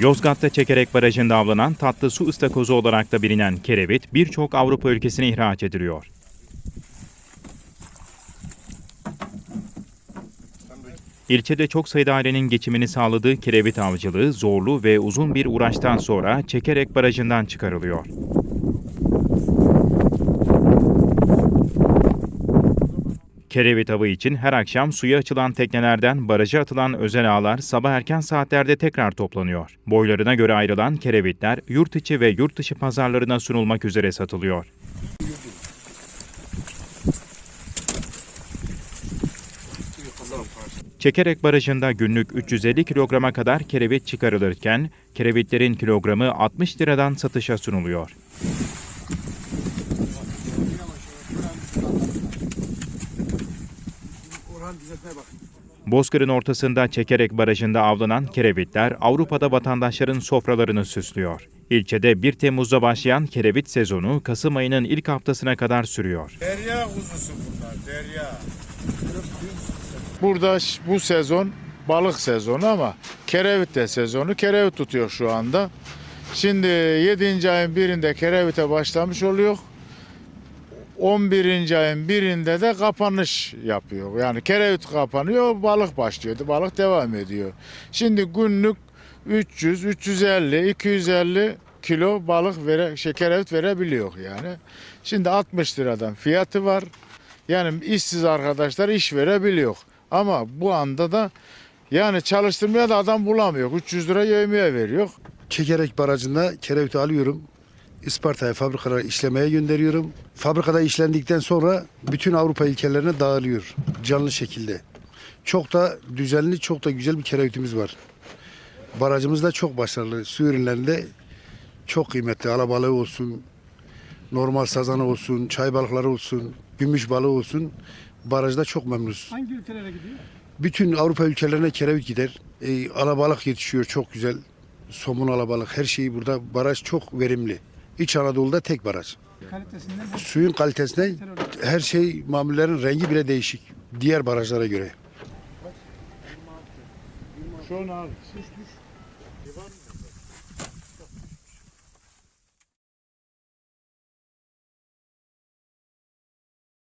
Yozgat'ta Çekerek Barajı'nda avlanan tatlı su ıstakozu olarak da bilinen kerevit birçok Avrupa ülkesine ihraç ediliyor. İlçede çok sayıda ailenin geçimini sağladığı kerevit avcılığı zorlu ve uzun bir uğraştan sonra Çekerek Barajı'ndan çıkarılıyor. Kerevit avı için her akşam suya açılan teknelerden baraja atılan özel ağlar sabah erken saatlerde tekrar toplanıyor. Boylarına göre ayrılan kerevitler yurt içi ve yurt dışı pazarlarına sunulmak üzere satılıyor. Çekerek Barajı'nda günlük 350 kilograma kadar kerevit çıkarılırken, kerevitlerin kilogramı 60 liradan satışa sunuluyor. Bozkır'ın ortasında Çekerek Barajı'nda avlanan kerevitler Avrupa'da vatandaşların sofralarını süslüyor. İlçede 1 Temmuz'da başlayan kerevit sezonu Kasım ayının ilk haftasına kadar sürüyor. Derya kuzusu bunlar, derya. Burada bu sezon balık sezonu ama kerevit de sezonu. Kerevit tutuyor şu anda. Şimdi 7. ayın birinde kerevite başlamış oluyor. 11. ayın birinde de kapanış yapıyor. Yani kerevit kapanıyor, balık başlıyor. Balık devam ediyor. Şimdi günlük 300, 350, 250 kilo balık vere, şey, kerevit verebiliyor yani. Şimdi 60 liradan fiyatı var. Yani işsiz arkadaşlar iş verebiliyor. Ama bu anda da yani çalıştırmaya da adam bulamıyor. 300 lira yemeğe veriyor. Çekerek barajında kereviti alıyorum. Isparta'ya fabrikalara işlemeye gönderiyorum. Fabrikada işlendikten sonra bütün Avrupa ülkelerine dağılıyor canlı şekilde. Çok da düzenli, çok da güzel bir kerevitimiz var. Barajımız da çok başarılı. Su ürünlerinde çok kıymetli. Alabalığı olsun, normal sazanı olsun, çay balıkları olsun, gümüş balığı olsun. Barajda çok memnunuz. Hangi ülkelere gidiyor? Bütün Avrupa ülkelerine kerevit gider. E, alabalık yetişiyor çok güzel. Somun alabalık her şeyi burada baraj çok verimli. İç Anadolu'da tek baraj. Kalitesinden de Suyun kalitesine her şey mamullerin rengi bile değişik. Diğer barajlara göre.